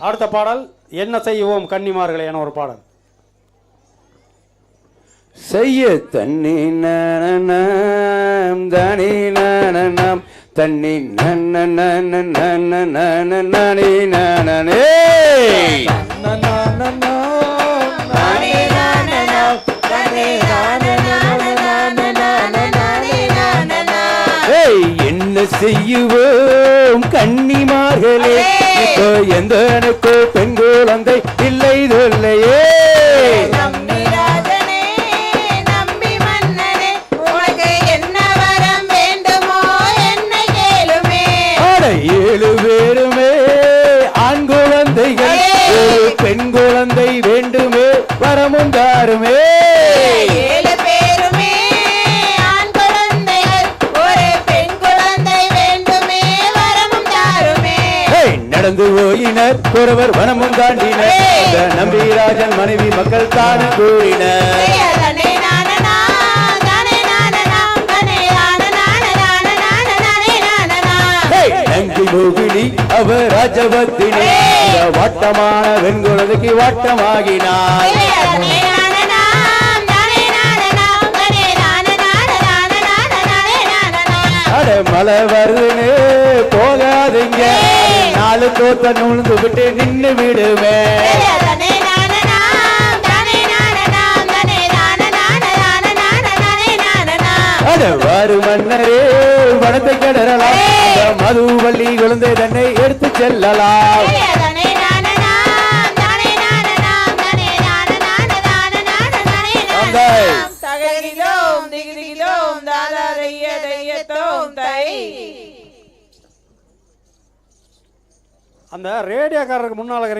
அடுத்த பாடல் என்ன செய்வோம் கன்னிமார்களே என ஒரு பாடல். செய்ய தண்ணி நனம் தனி நனம் தண்ணி நன்ன நன்ன நன்ன நன்ன நனி நனனே ஏய் என்ன செய்யுவோம் கன்னிமார்களே இப்போ எந்த எனக்கு பெண் குழந்தை இல்லை தொல்லையே ஏழு பேருமே ஆண் குழந்தைகள் பெண் குழந்தை வேண்டுமே வரமும் தாருமே. நடந்து போயினர் ஒருவர் வனமும் தாண்டினர் நம்பிராஜன் மனைவி மக்கள் தானே கூறினர் நங்கி மோகினி அவர் ராஜபத்தினி வாட்டமான வெண்குழந்தைக்கு வாட்டமாகினார் மழை வருதுன்னு போகாதீங்க நாலு தோத்த நுழுந்து விட்டு நின்னு விடுவேன் வாரு மன்னரே வனத்தை கடறலாம் மதுவள்ளி குழந்தை தன்னை எடுத்து செல்லலாம். தனே நானனா தனே நானனா தை நானனா நானனா நானே தந்தை. நானனா தகரிலோம் திகிரிலோம் தாதா தைய தையத்தோம் தை அந்த ரேடியோக்காரருக்கு முன்னால் இருக்கிறீங்க